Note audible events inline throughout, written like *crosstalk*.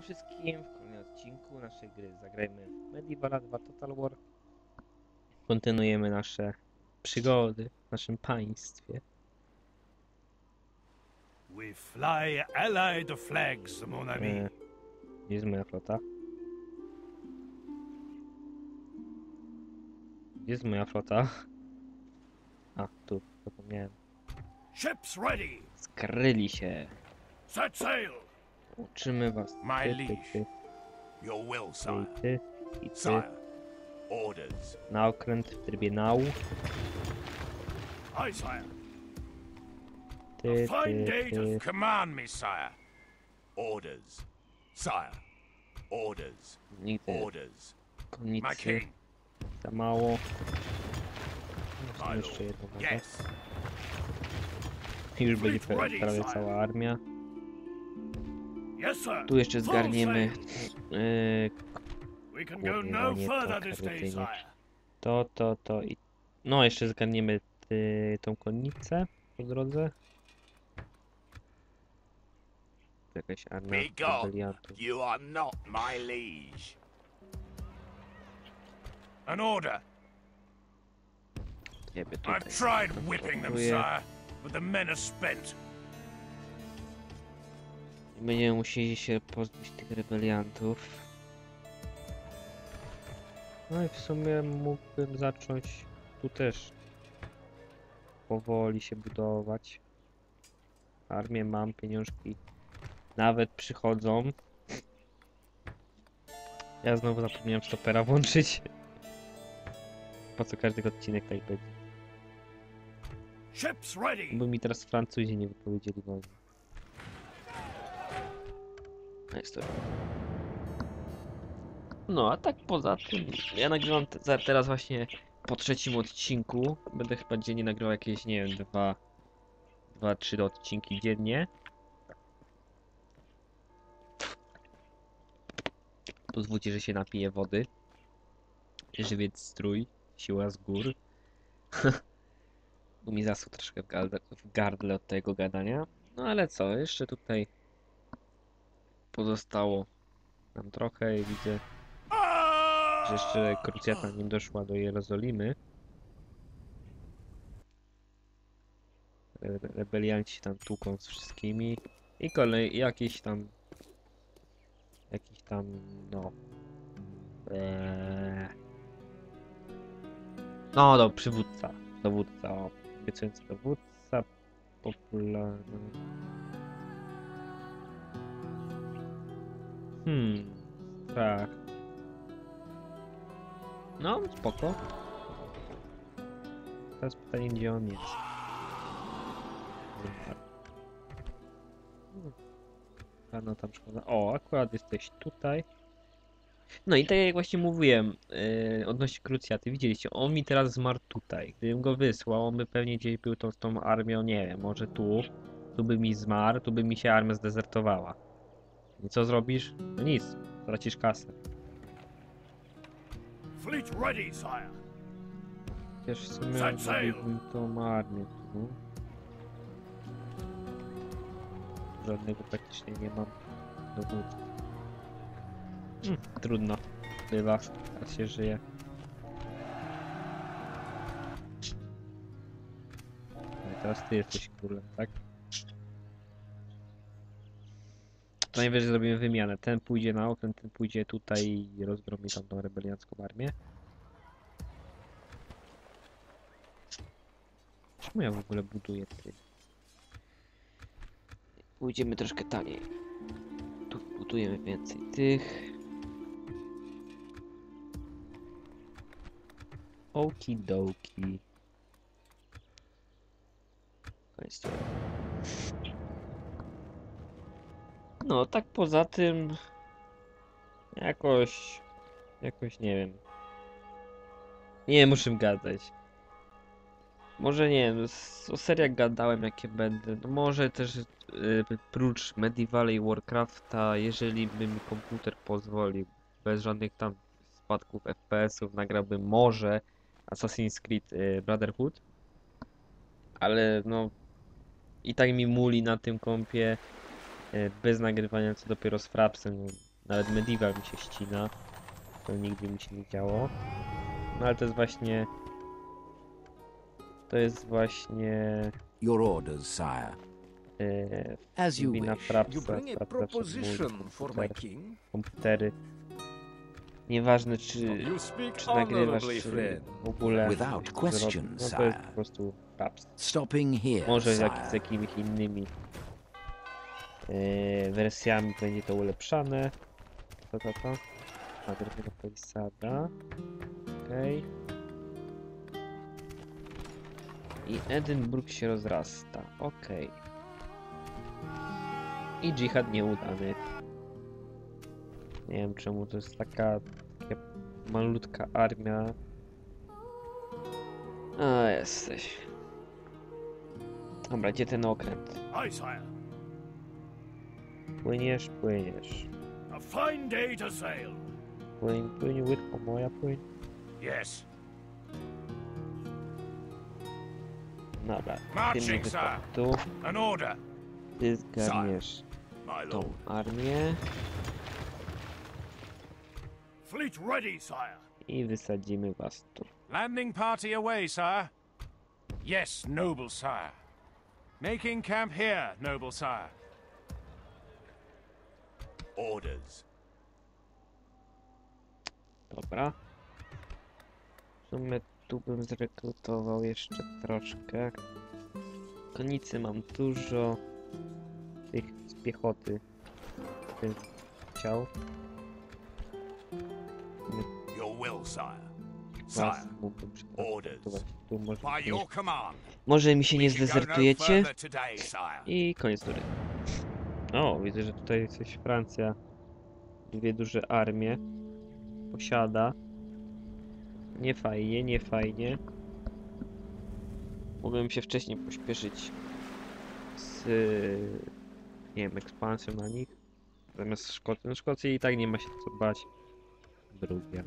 wszystkim w kolejnym odcinku naszej gry Zagrajmy w Medieval 2 Total War. Kontynuujemy nasze przygody w naszym państwie. We fly allied flags, mon ami. E, Gdzie jest moja flota? Gdzie jest moja flota? A, tu, zapomniałem. Ships ready. Skryli się. Set sail. Uczymy was. My Ty, ty, liege. ty, Your will, sire. i ty, i ty. Sire. Orders. Na okręt w trybie nał. Aye, sire. Ty, Fine day to command me, sire. Orders. Sire. Orders. Nigdy Orders. My king. za mało. Jeszcze jedno. Yes. Już będzie Fleet pra- ready, prawie cała armia. Tu jeszcze zgarniemy yy, go Kurde, no nie ty sire. to, to, to i... No, jeszcze zgarniemy y, tą konnicę po drodze. Jakaś armia rebeliantów. You are not my liege. An order. Ciebie tutaj. I've tried whipping them, sire, but the men are spent. Będziemy musieli się pozbyć tych rebeliantów. No i w sumie mógłbym zacząć tu też powoli się budować. Armię mam, pieniążki nawet przychodzą. Ja znowu zapomniałem stopera włączyć. Po co każdy odcinek tak będzie? Bo mi teraz Francuzi nie wypowiedzieli wojny. To. No, a tak poza tym, ja nagrywam te, teraz właśnie po trzecim odcinku. Będę chyba dziennie nagrywał jakieś, nie wiem, dwa, dwa, trzy odcinki dziennie. Pozwólcie, że się napiję wody. Żywiec strój, siła z gór. *laughs* Bo mi zasł troszkę w gardle, w gardle od tego gadania. No ale co, jeszcze tutaj pozostało nam trochę i widzę, że jeszcze krucjata nie doszła do Jerozolimy. Re- Rebelianci tam tłuką z wszystkimi. I kolej, jakiś tam jakiś tam, no eee, no, do przywódca, dowódca, obiecujący dowódca, popularny. Hmm, tak. No, spoko. Teraz pytanie, gdzie on jest. Hmm. Rano tam szkoda. O, akurat jesteś tutaj. No i tak jak właśnie mówiłem, yy, odnośnie krucjaty, widzieliście, on mi teraz zmarł tutaj. Gdybym go wysłał, on by pewnie gdzieś był tą, tą armią, nie wiem, może tu. Tu by mi zmarł, tu by mi się armia zdezertowała. I co zrobisz? No nic, tracisz kasę. Fleet ready, sire. Wiesz, w sumie Set sail. zrobiłbym tą armię tu. Żadnego praktycznie nie mam dowódcy. Hmm, trudno. Bywa, tak się żyje. No i teraz ty jesteś królem, tak? To najwyżej zrobimy wymianę. Ten pójdzie na okręt, ten pójdzie tutaj i rozgromi tam tą rebeliancką armię. Czemu ja w ogóle buduję ty? Pójdziemy troszkę taniej. Tu budujemy więcej tych. Okidoki. Państwo. No, tak poza tym... Jakoś... Jakoś nie wiem. Nie muszę gadać. Może nie wiem, o seriach gadałem jakie będę. No może też y, prócz Medieval i Warcrafta, jeżeli by mi komputer pozwolił, bez żadnych tam spadków FPS-ów, nagrałbym może Assassin's Creed y, Brotherhood. Ale no i tak mi muli na tym kompie bez nagrywania, co dopiero z Frapsem. No, Nawet medieval mi się ścina. To nigdy mi się nie działo. No ale to jest właśnie... To jest właśnie... Your orders, sire. E, As you wish. Frapsa, You bring a proposition for my king? komputery. Nieważne czy, speak czy nagrywasz czy w ogóle Without question, no to jest po prostu Fraps. Stopping here, Może jak, z jakimiś innymi e, wersjami będzie to ulepszane. To, to, to. A, drewniana palisada. Okej. I Edynburg się rozrasta. Okej. I dżihad nieudany. Nie wiem czemu to jest taka, taka malutka armia. A, jesteś. Dobra, gdzie ten okręt? Sire. Płyniesz, płyniesz. A fine day to sail. Płyń, płyń, łydko moja, płyń. Yes. Dobra, Marching, sir. tu, An order. ty zgarniesz My tą lord. armię Fleet ready, sire. i wysadzimy was tu. Landing party away, sire. Yes, noble sire. Making camp here, noble sire. Orders. Dobra. W sumie tu bym zrekrutował jeszcze troszkę. Konicy mam dużo. Tych z piechoty. Bym chciał. Your will, sire. Was Sire. mógłbym Orders. przetransportować tu. Może, By mi się your nie- command. może mi się nie no zdezertujecie. I koniec tury. O, widzę, że tutaj coś Francja. Dwie duże armie. Posiada. Nie fajnie, nie fajnie. Mogłem się wcześniej pośpieszyć z, nie wiem, ekspansją na nich. Zamiast Szkocji. No Szkocji i tak nie ma się co bać. Druga.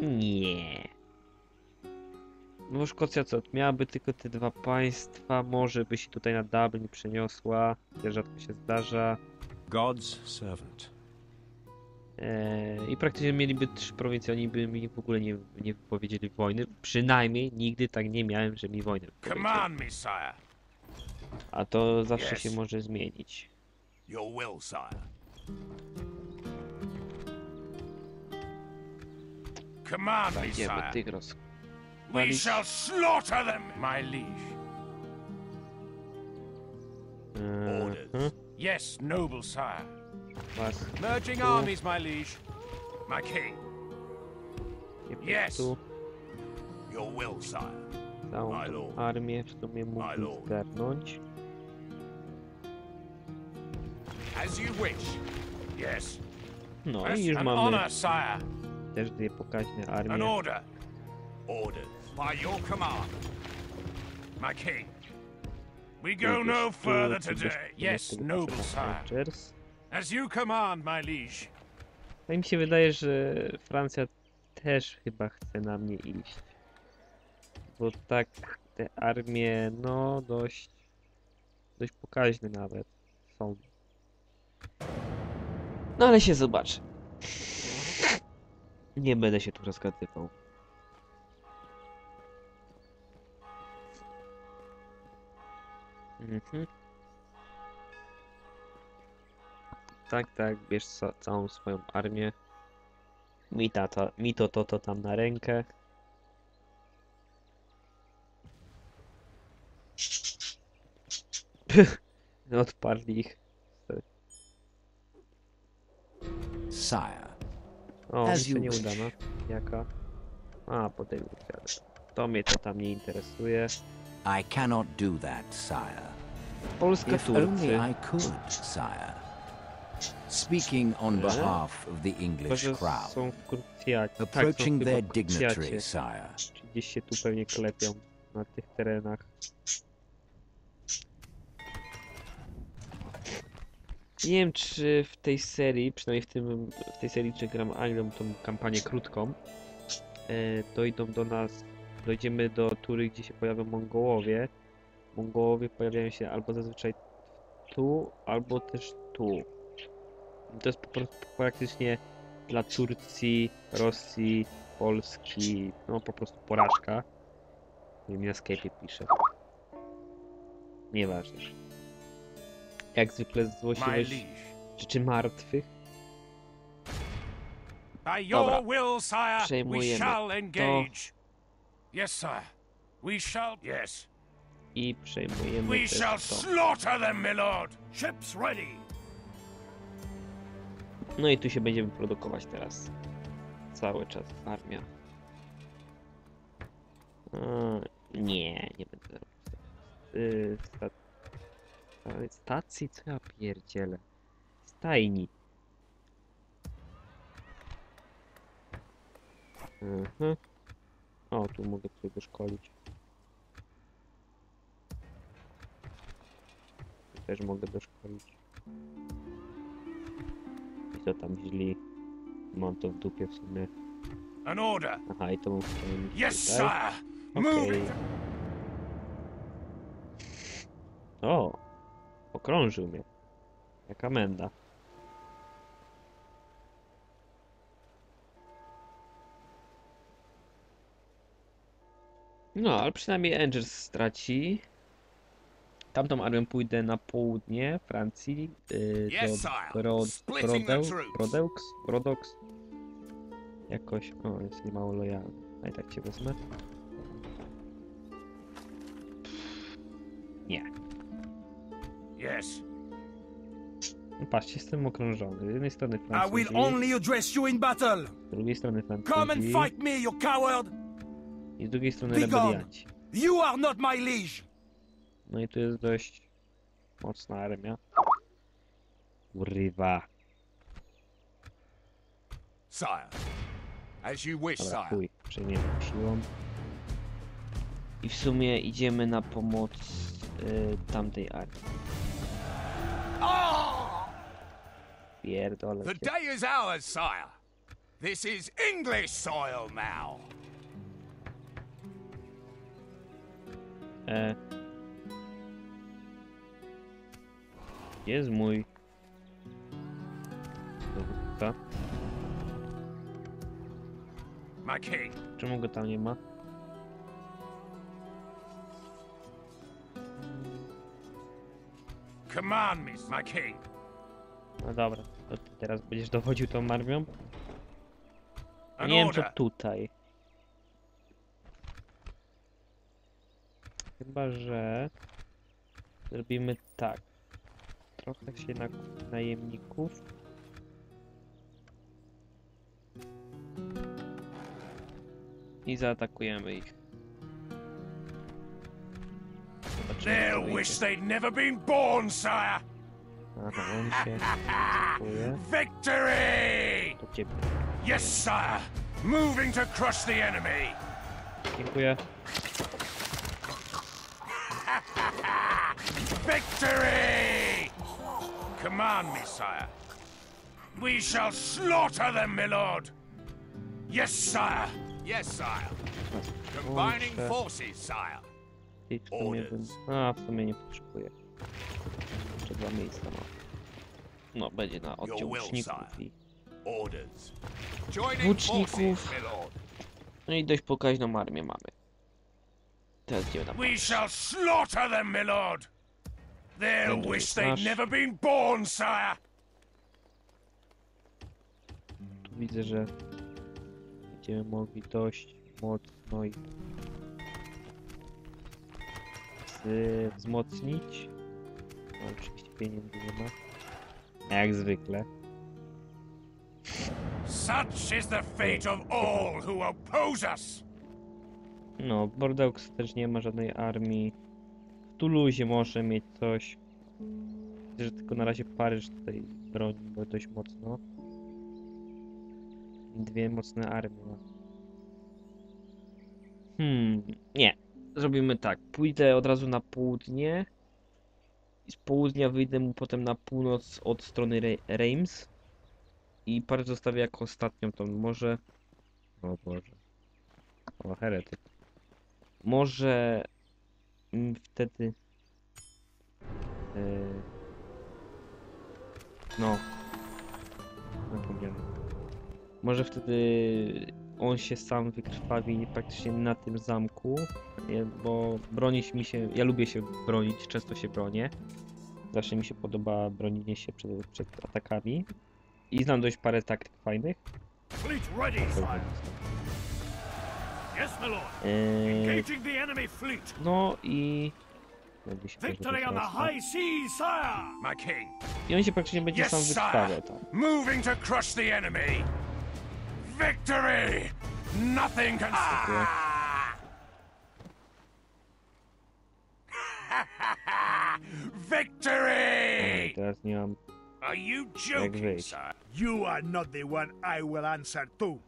Nie. No Szkocja co, miałaby tylko te dwa państwa, może by się tutaj na Dublin przeniosła, gdzie rzadko się zdarza. God's servant. Eee, I praktycznie mieliby trzy prowincje, oni by mi w ogóle nie, nie wypowiedzieli wojny. Przynajmniej nigdy tak nie miałem, że mi wojnę. Command me, sire. A to zawsze Yes. się może zmienić. Your will, sire. Command me, sire. tych roz... We walić. shall slaughter them, my liege. Eee, Orders. Yes, noble sire. was Merging Tu. armies, my liege. My king. nie po Yes. prostu Your will, sire. całą My tą lord. armię w sumie mógłbym lord. zgarnąć. As you wish. Yes. No i Yes, już an mamy honor, sire. też dwie pokaźne An armie. order, Orders. By your command. my king. We go no further today. Yes, noble sire. As you command, my liege. No i mi się wydaje, że Francja też chyba chce na mnie iść. Bo tak te armie, no dość, dość pokaźne nawet są. No ale się zobaczy. Nie będę się tu rozgadywał. Mhm. Tak, tak, bierz ca całą swoją armię. Mi, tata, mi to, to, to tam na rękę. *laughs* Odparli ich. Sire. O, As you nieudana. wish. Jaka? A, potem. To mnie to tam nie interesuje. I cannot do that, sire. Polska If only. I could, sire. Speaking on behalf of the English krucjacie. Tak, Approaching their dignitary, sire. Gdzieś się tu pewnie klepią na tych terenach. Nie wiem, czy w tej serii, przynajmniej w, tym, w tej serii, czy gram Anglią tą kampanię krótką, e, dojdą do nas, dojdziemy do tury, gdzie się pojawią Mongołowie. Mongołowie pojawiają się albo zazwyczaj tu, albo też tu. To jest po prostu praktycznie dla Turcji, Rosji, Polski, no po prostu porażka. Mi na Skype'ie pisze. Nieważne. Jak zwykle złośliwość rzeczy martwych. Dobra. Przejmujemy engage. Yes, sire. We shall. Yes. I przejmujemy We też shall to. slaughter them, my lord. Ships ready. No i tu się będziemy produkować teraz. Cały czas armia. A, nie, nie będę robił yy, sta- stacji? Co ja pierdzielę? Stajni. Mhm. O, tu mogę sobie doszkolić. Tu też mogę doszkolić. I co tam źli? Mam to w dupie w sumie. An order. Aha, i to mam mieć Yes, tutaj. sire. Move Okej. it. O! Okrążył mnie. Jaka menda. No, ale przynajmniej Angers straci. Tamtą armią pójdę na południe Francji. Yy, do. Bro Splitting the Brodeu troops. Brodeux? Brodox? Jakoś. O, jest nie mało lojalny. A i tak cię wezmę. Nie. Yes. No patrzcie, jestem okrążony. Z jednej strony Francuzi, z drugiej strony Come and Francuzi fight me, you coward. I z drugiej strony rebelianci. You are not my liege. No i tu jest dość mocna armia. Urywa. Sire. As you wish, Dobra, sire. chuj, przejmiemy siłą. I w sumie idziemy na pomoc y, tamtej armii. Pierdolę The cię. day is ours, sire. This is English soil now. E. Jest mój dowódca? Czemu go tam nie ma? Command me, my king. No dobra, to ty teraz będziesz dowodził tą armią? Nie wiem co tutaj. Chyba, że zrobimy tak. Trochę się na najemników. I zaatakujemy ich. They'll wish they'd never been born, sire. Aha, on się atakuje. *laughs* Victory! Yes, sire. Moving to crush the enemy. Dziękuję. Victory! Command me, sire. We shall slaughter them, my lord. Yes, sire. Yes, sire. Combining Kurczę. forces, sire. I w sumie bym... A, w sumie nie potrzebuję. Jeszcze dwa miejsca mam. No, będzie na oddział will, łuczników sire. i... Orders. Joining Łuczników. forces, my lord. No i dość pokaźną armię mamy. Teraz idziemy na We shall slaughter them, my lord. They'll Będzie wish they'd never been born, sire. Tu widzę, że będziemy mogli dość mocno ich z... wzmocnić. No, oczywiście pieniędzy nie ma. Jak zwykle. Such is the fate of all who oppose us. No, Bordeaux też nie ma żadnej armii. Toulouse może mieć coś. Widzę, że tylko na razie Paryż tutaj broni, bo dość mocno. Dwie mocne armie. Hmm, nie. Zrobimy tak. Pójdę od razu na południe. I z południa wyjdę mu potem na północ od strony Re Reims. I Paryż zostawię jako ostatnią tą. Może... O Boże. O, heretyk. Może wtedy. e, No. Może wtedy on się sam wykrwawi praktycznie na tym zamku, nie? bo bronić mi się, ja lubię się bronić, często się bronię. Zawsze mi się podoba bronienie się przed, przed atakami. I znam dość parę taktyk fajnych. Fleet ready, Eee, Engaging the enemy fleet. no i... jakby się Victory on the high seas, sire. My king. I on się praktycznie będzie Yes, sam sire. wykrwawiał tam. Moving to crush the enemy. Victory! Nothing can stop. No, *laughs* Victory! teraz nie mam Are you joking, sir? You are not the one I will answer to.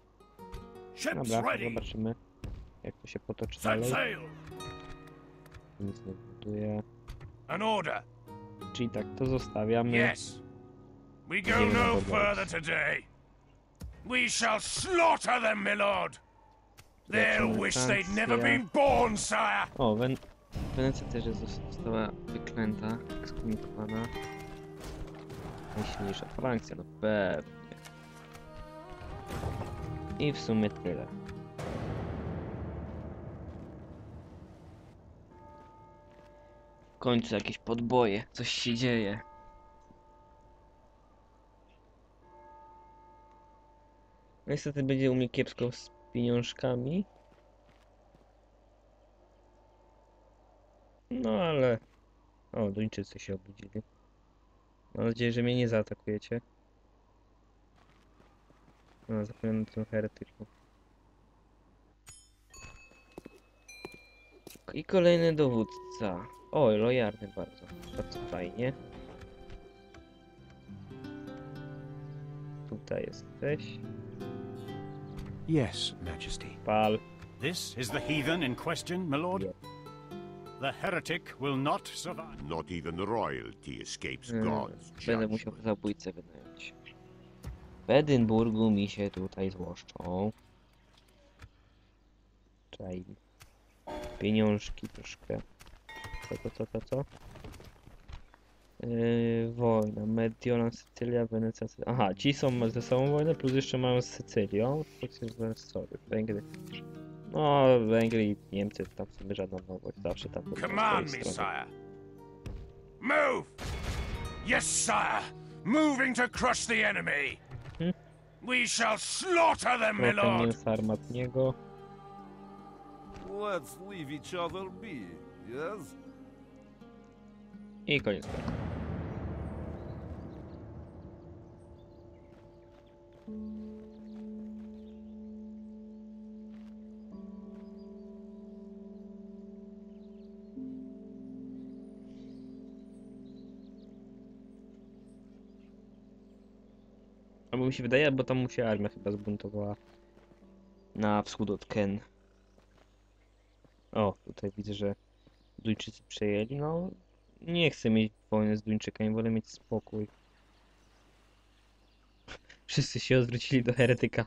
Ships Dobra, ready. zobaczymy jak to się potoczy dalej. Nic nie buduje. An order. Czyli tak, to zostawiamy. Yes. We go no further today. We shall slaughter them, my lord. They'll wish they'd never been born, sire. O, Wen Wenecja też została wyklęta, ekskomikowana. Najsilniejsza Francja, no pewnie. I w sumie tyle. Końcu jakieś podboje, coś się dzieje. Niestety będzie u mnie kiepsko z pieniążkami. No ale... O, Duńczycy się obudzili. Mam nadzieję, że mnie nie zaatakujecie. No, zapomniałem o tym heretyku. I kolejny dowódca. O, lojalny bardzo. Bardzo fajnie. Tutaj jesteś. Yes, Majesty. Pal. This is the heathen in question, my lord. Yeah. The heretic will not survive. Not even royalty escapes Mm, God's Będę musiał zabójcę wynająć. W Edynburgu mi się tutaj złoszczą. Czaj. Pieniążki troszkę. Co, co, co, co, co? Yy, wojna. Mediolan, Sycylia, Wenecja. Sy- Aha, ci są ze sobą wojnę, plus jeszcze mają z Sycylią. Sorry, Węgry. No, Węgry i Niemcy tam w sumie żadna nowość. Zawsze tam po Command swojej me, stronie. sire. Move! Yes, sire. Moving to crush the enemy. Hmm? We shall slaughter them, my lord. mięsa armatniego. Let's leave each other be, yes? I koniec. Albo mi się wydaje, bo tam mu się armia chyba zbuntowała na wschód od Ken. O, tutaj widzę, że Duńczycy przejęli. No, nie chcę mieć wojny z Duńczykami, wolę mieć spokój. *laughs* Wszyscy się odwrócili do heretyka.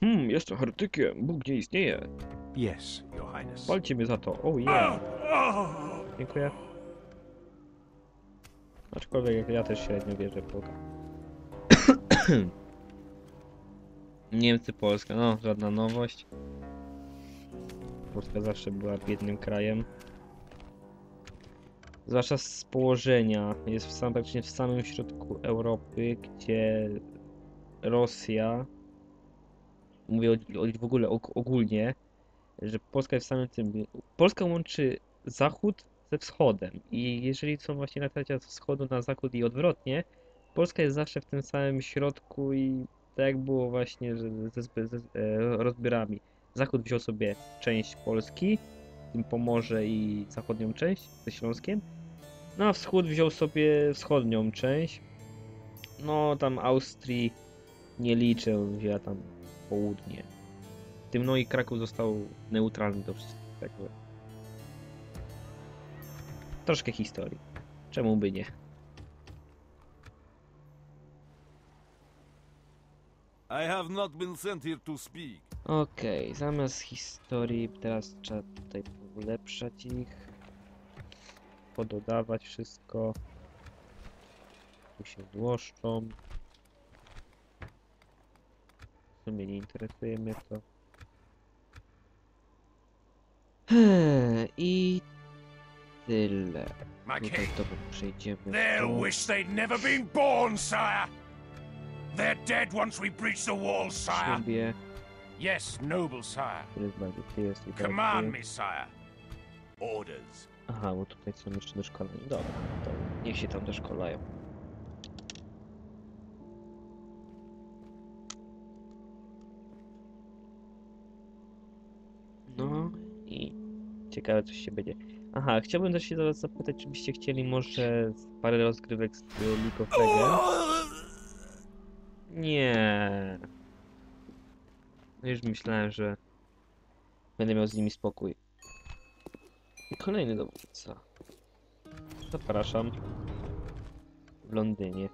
Hmm, jestem heretykiem, Bóg nie istnieje. Yes, Your Highness. Walcie mnie za to, oh yeah. Dziękuję. Aczkolwiek ja też średnio wierzę w Boga. *coughs* Niemcy, Polska, no żadna nowość. Polska zawsze była biednym krajem. Zwłaszcza z położenia. Jest w sam, praktycznie w samym środku Europy, gdzie Rosja, mówię o, o, w ogóle og- ogólnie, że Polska jest w samym tym. Polska łączy zachód ze wschodem. I jeżeli są właśnie natarcia z wschodu na zachód i odwrotnie, Polska jest zawsze w tym samym środku i tak jak było właśnie ze, ze, ze e, rozbiorami. Zachód wziął sobie część Polski, tym Pomorze i zachodnią część ze Śląskiem. No a wschód wziął sobie wschodnią część. No tam Austrii nie liczę, wzięła tam południe. Tym no i Kraków został neutralny do wszystkich, tak. Troszkę historii. Czemu by nie? I have not been sent here to speak. Okej, zamiast historii teraz trzeba tutaj ulepszać ich. Pododawać wszystko. Tu się złoszczą. sumie nie interesuje mnie to. I tyle. My Tutaj to przejdziemy. they'll wish they'd never been born, sire. They're dead once we breach the wall, sire. Yes, noble sire. I Command me, sire. Orders. Aha, bo tutaj są jeszcze doszkoleni. Dobra, to niech się tam doszkolają. No i ciekawe coś się będzie. Aha, chciałbym też się zaraz zapytać, czy byście chcieli może parę rozgrywek z League of Legends? Nie. No już myślałem, że będę miał z nimi spokój. Kolejny dowódca. Zapraszam. W Londynie.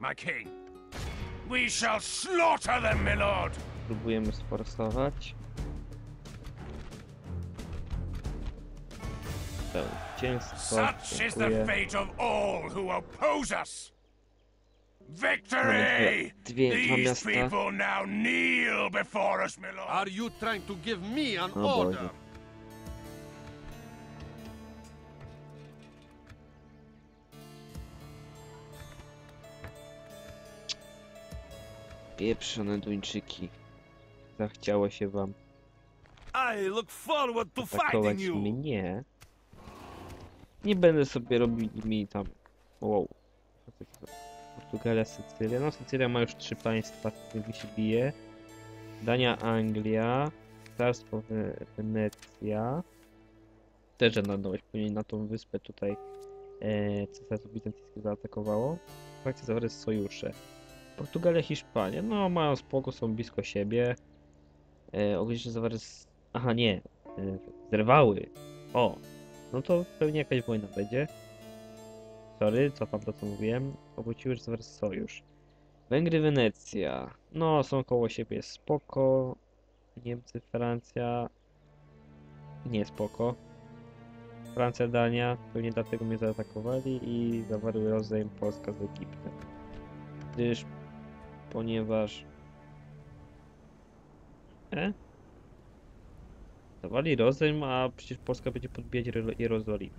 My king. We shall slaughter them, my lord. Próbujemy sforsować. Zwycięstwo. Such is the fate of all who oppose us. Victory! dwie, dwie, dwa These miasta. people now kneel before us, my lord. Are you trying to give me an O order? Pieprzone Duńczyki. Zachciało się wam I look forward to atakować fighting you. mnie. Nie będę sobie robił mi tam. Wow. Co to jest? Portugalia, Sycylia. No Sycylia ma już trzy państwa, z którymi się bije. Dania, Anglia. Cesarstwo We- Wenecja. Też żadna nowość, pewnie na tą wyspę tutaj e, Cesarstwo Bizantyjskie zaatakowało. Frakcja zawarły sojusze. Portugalia, Hiszpania. No mają spoko, są blisko siebie. E, ogólnie zawarły... s- Aha, nie. E, zerwały. O, no to pewnie jakaś wojna będzie. Sorry, cofam to co mówiłem. Obróciły, że zawarł sojusz. Węgry, Wenecja. No, są koło siebie spoko. Niemcy, Francja. Nie spoko. Francja, Dania. Pewnie dlatego mnie zaatakowali i zawarły rozejm Polska z Egiptem. Gdyż, ponieważ... E? Dawali rozejm, a przecież Polska będzie podbijać Jero- Jerozolimę.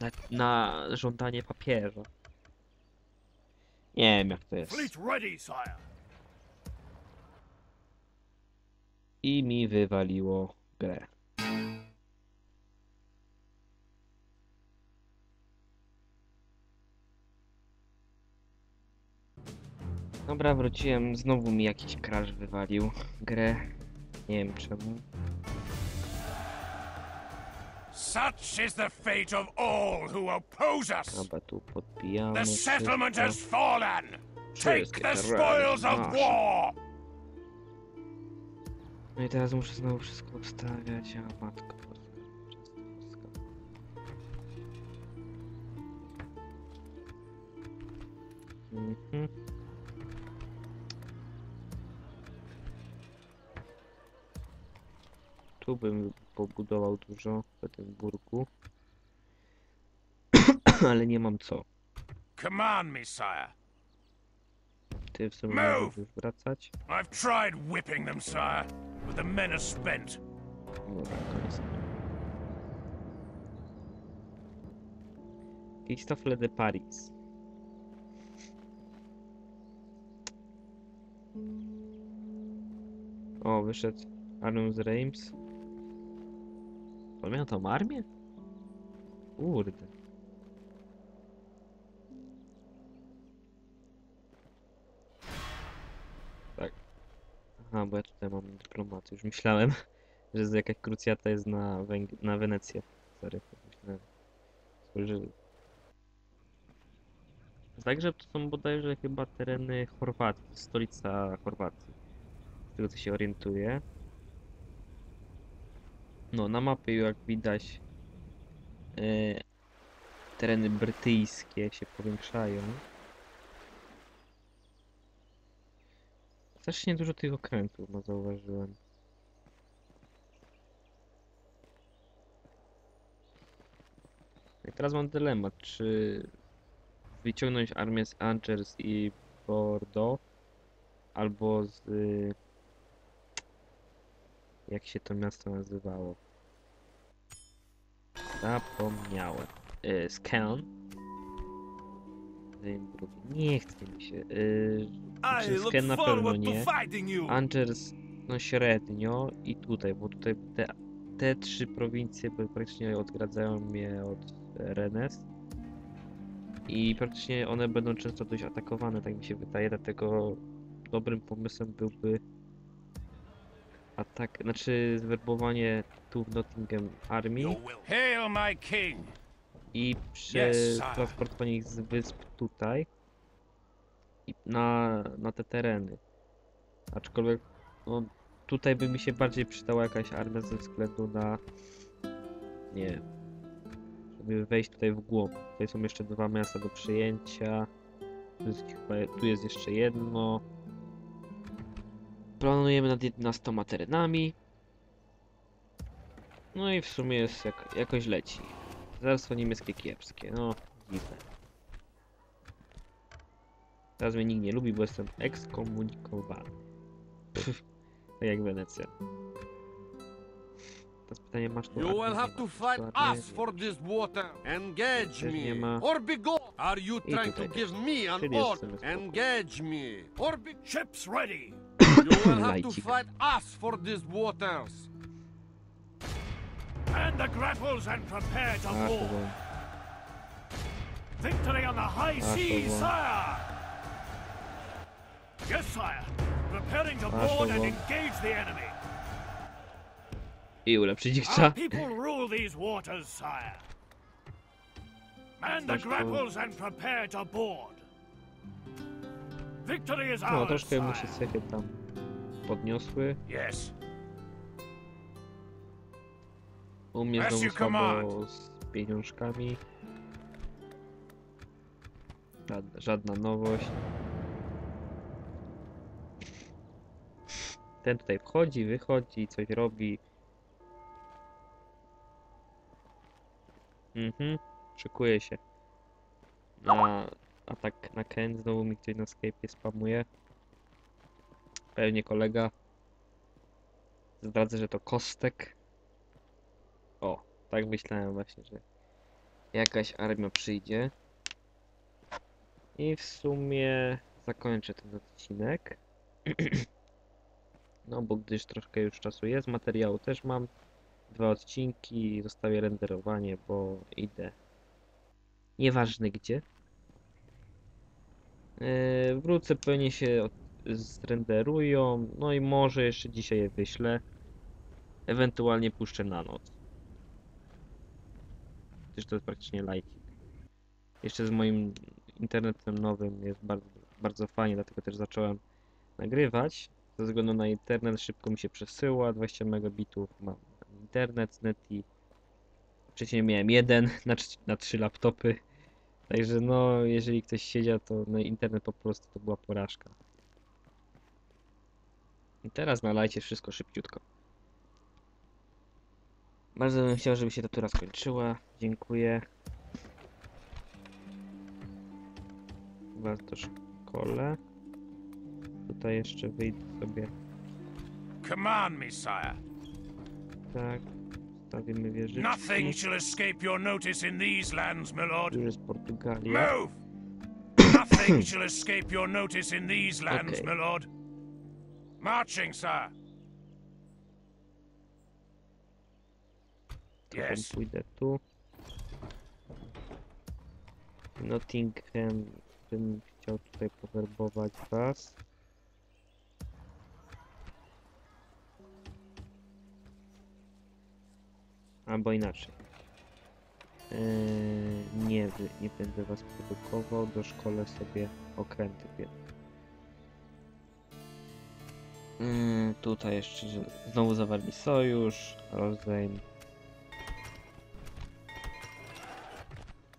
Na, na żądanie papieża. Nie wiem jak to jest. I mi wywaliło grę. Dobra, wróciłem. Znowu mi jakiś crash wywalił grę. Nie wiem czemu. Such is the fate of all who oppose us. Dobra, tu podbijamy. The settlement has fallen. Take the spoils of war. No i teraz muszę znowu wszystko ustawiać, a matko boska, Tu bym pobudował dużo w Edynburgu. *clears throat* Ale nie mam co. Command me, sire. Ty w sumie możesz wracać. I've tried whipping them, sire, but the men are spent. Dobra, koniec. Christophe de Paris. O, wyszedł Arnus Reims. Tą armię? Kurde. Tak. Aha, bo ja tutaj mam dyplomację. Już myślałem, *laughs* że jakaś krucjata jest na, Węg- na Wenecję. Sorry, tak myślałem. Spojrzeli. Zagrzeb to są bodajże chyba tereny Chorwacji, stolica Chorwacji. Z tego co się orientuję. No, na mapie jak widać e, tereny brytyjskie się powiększają. Strasznie dużo tych okrętów, no zauważyłem. I teraz mam dylemat, czy wyciągnąć armię z Angers i Bordeaux albo z... y, Jak się to miasto nazywało? Zapomniałem. Y, Caen. Zynbrugge. Nie chce mi się. Y, I Znaczy, Sken na pewno nie. Angers no średnio i tutaj, bo tutaj te, te trzy prowincje praktycznie odgradzają mnie od Rennes i praktycznie one będą często dość atakowane, tak mi się wydaje, dlatego dobrym pomysłem byłby atak, znaczy zwerbowanie tu w Nottingham armii. Hail, my king! i przetransportowanie ich z wysp tutaj i na, na te tereny. Aczkolwiek no, tutaj by mi się bardziej przydała jakaś armia ze względu na nie żeby wejść tutaj w głąb. Tutaj są jeszcze dwa miasta do przyjęcia. Tu jest, tu jest jeszcze jedno. Planujemy nad 11 terenami. No i w sumie jest jak, jakoś leci. Zarstwo niemieckie kiepskie, no dziwne. Teraz mnie nikt nie lubi, bo jestem ekskomunikowany. Pff, tak jak Wenecja. Teraz pytanie, masz tu You will have to fight us for this water. Engage me. ma. Or be gone. Are you trying to give me an order? Engage me. Or be... Ships ready. *laughs* You will have to fight us for these waters. And the grapples and prepare to A, war. Victory on the high seas, sire! Yes, sire. Preparing to board and engage the enemy. I ulepszyć ich Our trzeba. people rule these waters, sire. Man the Coś grapples and prepare to board. Victory is No, ours, troszkę mu się sire. cechy tam podniosły. Yes. U mnie znowu słabo z pieniążkami. Żadna, żadna nowość. Ten tutaj wchodzi, wychodzi, coś robi. Mhm, szykuje się. Na atak na Ken, znowu mi ktoś na Skype'ie spamuje. Pewnie kolega. Zdradzę, że to Kostek. O, tak myślałem właśnie, że jakaś armia przyjdzie. I w sumie zakończę ten odcinek. *clears throat* No, bo gdyż troszkę już czasu jest, materiału też mam. Dwa odcinki, zostawię renderowanie, bo idę. Nieważne gdzie. Yy, wrócę, pewnie się od- zrenderują, no i może jeszcze dzisiaj je wyślę. Ewentualnie puszczę na noc. Gdyż to jest praktycznie lajcik. Jeszcze z moim internetem nowym jest bardzo, bardzo fajnie, dlatego też zacząłem nagrywać. Ze względu na internet szybko mi się przesyła, 20 megabitów mam internet z Neti. Wcześniej miałem jeden *laughs* na, na trzy laptopy. Także no, jeżeli ktoś siedział, to no, internet po prostu to była porażka. I teraz na lajcie wszystko szybciutko. Bardzo bym chciał, żeby się ta tura skończyła. Dziękuję. Bardzo szkole. Tutaj jeszcze wyjdę sobie. Command me, sire. Tak. Stawimy wieżyczki. Nothing shall escape your notice in these lands, my lord. Tu jest Portugalia. Move! *coughs* Nothing shall escape your notice in these lands, Okay. my lord. Marching. Trochę Yes. pójdę tu. Nottingham bym chciał tutaj powerbować was. Albo inaczej. Eee, nie, wy- nie będę was produkował, do szkole sobie okręty biorę. Yy, tutaj jeszcze znowu zawarli sojusz, Rolzheim.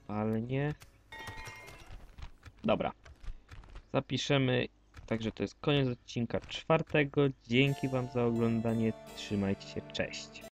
Ale nie. Dobra. Zapiszemy. Także to jest koniec odcinka czwartego. Dzięki Wam za oglądanie. Trzymajcie się. Cześć.